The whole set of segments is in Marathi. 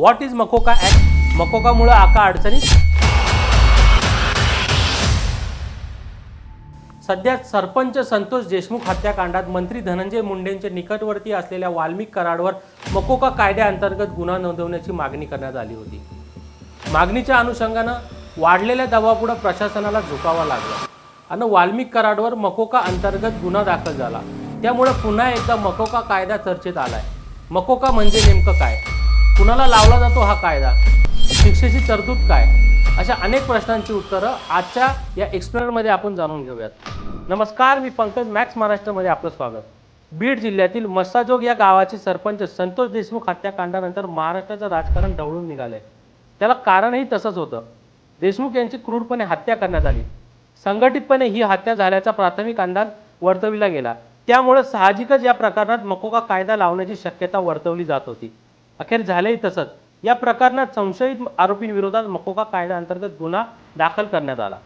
व्हॉट इज मकोका ॲक्ट मकोकामुळं आका अडचणीत? सध्या सरपंच संतोष देशमुख हत्याकांडात मंत्री धनंजय मुंडेंचे निकटवर्ती असलेल्या वाल्मिक कराडवर मकोका कायद्याअंतर्गत गुन्हा नोंदवण्याची मागणी करण्यात आली होती. मागणीच्या अनुषंगानं वाढलेल्या दबावापुढे प्रशासनाला झुकावा लागला आणि वाल्मिक कराडवर मकोका अंतर्गत गुन्हा दाखल झाला. त्यामुळे पुन्हा एकदा मकोका कायदा चर्चेत आलाय. मकोका म्हणजे नेमकं काय? कुणाला लावला जातो हा कायदा? शिक्षेची तरतूद काय? अशा अनेक प्रश्नांची उत्तरं आजच्या या एक्सप्लेनरमध्ये आपण जाणून घेऊयात. नमस्कार मी पंकज मॅक्स महाराष्ट्रामध्ये आपलं स्वागत. बीड जिल्ह्यातील मस्साजोग या गावाचे सरपंच संतोष देशमुख हत्याकांडानंतर महाराष्ट्राचं राजकारण ढवळून निघालंय त्याला कारणही तसंच होतं. देशमुख यांची क्रूरपणे हत्या करण्यात आली. संघटितपणे ही हत्या झाल्याचा प्राथमिक अंदाज वर्तविला गेला. त्यामुळे साहजिकच या प्रकरणात मकोका कायदा लावण्याची शक्यता वर्तवली जात होती. अखेर झालेही तसंच. या प्रकरणात संशयित आरोपींविरोधात मकोका कायद्याअंतर्गत गुन्हा दाखल करण्यात आला.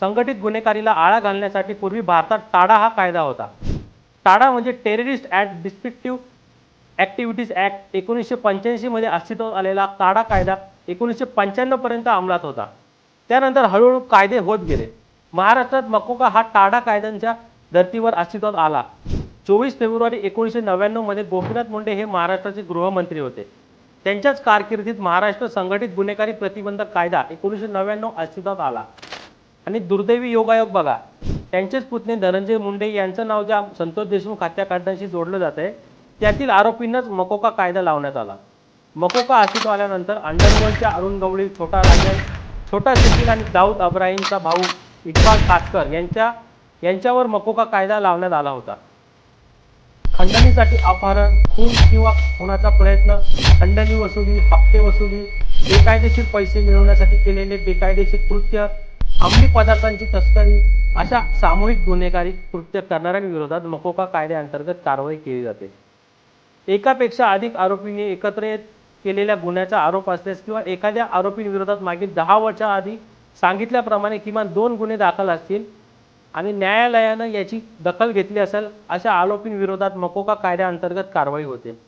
संघटित गुन्हेगारीला आळा घालण्यासाठी पूर्वी भारतात टाडा हा कायदा होता. टाडा म्हणजे terrorist at destructive activities act एकोणीसशे पंच्याऐंशीमध्ये अस्तित्वात आलेला टाडा कायदा एकोणीसशे पंच्याण्णवपर्यंत अंमलात होता. त्यानंतर हळूहळू कायदे होत गेले. महाराष्ट्रात मकोका हा टाडा कायद्यांच्या धर्तीवर अस्तित्वात आला. चोवीस फेब्रुवारी एकोणीसशे नव्याण्णवमध्ये गोपीनाथ मुंडे हे महाराष्ट्राचे गृहमंत्री होते. त्यांच्याच कारकिर्दीत महाराष्ट्र संघटित गुन्हेगारी प्रतिबंधक कायदा एकोणीसशे नव्याण्णव अस्तित्वात आला. आणि दुर्दैवी योगायोग बघा त्यांचेच पुतणे धनंजय मुंडे यांचं नाव ज्या संतोष देशमुख हत्याकांडाशी जोडलं जात आहे त्यातील आरोपींनाच मकोका कायदा लावण्यात आला. मकोका अस्तित्व आल्यानंतर अंडरवर्ल्डच्या अरुण गवळी छोटा राजन छोटा शकील आणि दाऊद अब्राहीमचा भाऊ इक्बाल कातकर यांच्या यांच्यावर मकोका कायदा लावण्यात आला होता. खंडणीसाठी अपहरण खून किंवा खुनाचा प्रयत्न खंडणी वसुली हप्ते वसुली बेकायदेशीर पैसे मिळवण्यासाठी केलेले बेकायदेशीर कृत्य अंमली पदार्थांची तस्करी अशा सामूहिक गुन्हेगारी कृत्य करणाऱ्यांविरोधात मकोका कायद्याअंतर्गत कारवाई केली जाते. एकापेक्षा अधिक आरोपींनी एकत्र येत केलेल्या गुन्ह्याचा आरोप असल्यास किंवा एखाद्या आरोपींविरोधात मागील दहा वर्षाआधी सांगितल्याप्रमाणे किमान दोन गुन्हे दाखल असतील आणि न्यायालयानं याची दखल घेतली असेल अशा आरोपींविरोधात मकोका कायद्याअंतर्गत कारवाई होते.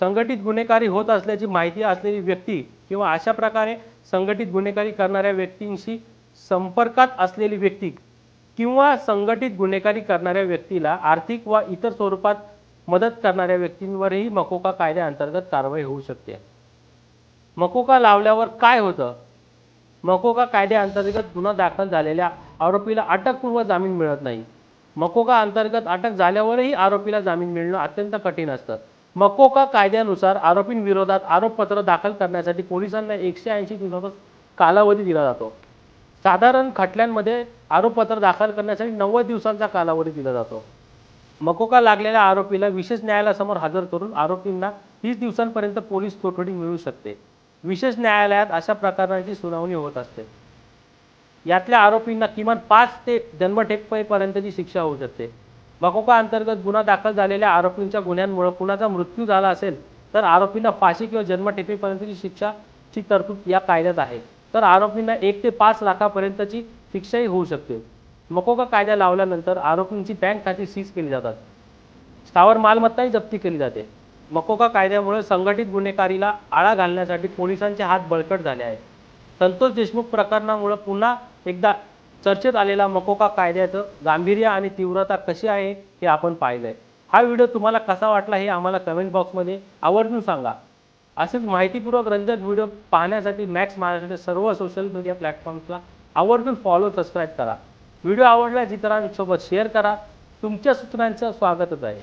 संघटित गुन्हेगारी होत असल्याची माहिती असलेली व्यक्ती किंवा अशा प्रकारे संघटित गुन्हेगारी करणाऱ्या व्यक्तींशी संपर्कात असलेली व्यक्ती किंवा संघटित गुन्हेगारी करणाऱ्या व्यक्तीला आर्थिक व इतर स्वरूपात मदत करणाऱ्या व्यक्तींवरही मकोका कायद्याअंतर्गत कारवाई होऊ शकते. मकोका लावल्यावर काय होतं? मकोका कायद्याअंतर्गत गुन्हा दाखल झालेल्या आरोपीला अटकपूर्व जामीन मिळत नाही. मकोका अंतर्गत अटक झाल्यावरही आरोपीला जामीन मिळणं अत्यंत कठीण असतं. मकोका कायद्यानुसार आरोपींविरोधात आरोपपत्र दाखल करण्यासाठी पोलिसांना एकशे ऐंशी दिवसाचा कालावधी दिला जातो. साधारण खटल्यांमध्ये आरोपपत्र दाखल करण्यासाठी नव्वद दिवसांचा कालावधी दिला जातो. मकोका लागलेल्या आरोपीला विशेष न्यायालयासमोर हजर करून आरोपींना तीस दिवसांपर्यंत पोलीस कोठडी मिळू शकते. विशेष न्यायालयात अशा प्रकरणांची सुनावणी होत असते. यातल्या आरोपींना किमान पाच ते जन्मठेपेपर्यंतची शिक्षा होऊ शकते. मकोका अंतर्गत गुन्हा दाखल झालेल्या आरोपींच्या गुन्ह्यांमुळे कुणाचा मृत्यू झाला असेल तर आरोपींना फाशी किंवा जन्मठेपेपर्यंतची शिक्षाची तरतूद या कायद्यात आहे. तर आरोपींना एक ते पाच लाखापर्यंतची शिक्षाही होऊ शकते. मकोका कायदा लावल्यानंतर आरोपींची बँक खाती सीज केली जातात. स्थावर मालमत्ताही जप्ती केली जाते. मकोका कायद्यामुळे संघटित गुन्हेगारीला आळा घालण्यासाठी पोलिसांचे हात बळकट झाले आहेत. संतोष देशमुख प्रकरणामुळे पुन्हा एकदा चर्चेत आलेला मकोका कायद्याचं गांभीर्य आणि तीव्रता कशी आहे हे आपण पाहिलंय. हा व्हिडिओ तुम्हाला कसा वाटला हे आम्हाला कमेंट बॉक्समध्ये आवर्जून सांगा. असेच माहितीपूर्वक रंजक व्हिडिओ पाहण्यासाठी मॅक्स महाराष्ट्राच्या सर्व सोशल मीडिया प्लॅटफॉर्म्सला आवर्जून फॉलो सबस्क्राईब करा. व्हिडिओ आवडल्यास इतरांसोबत शेअर करा. तुमच्या सूचनांचं स्वागतच आहे.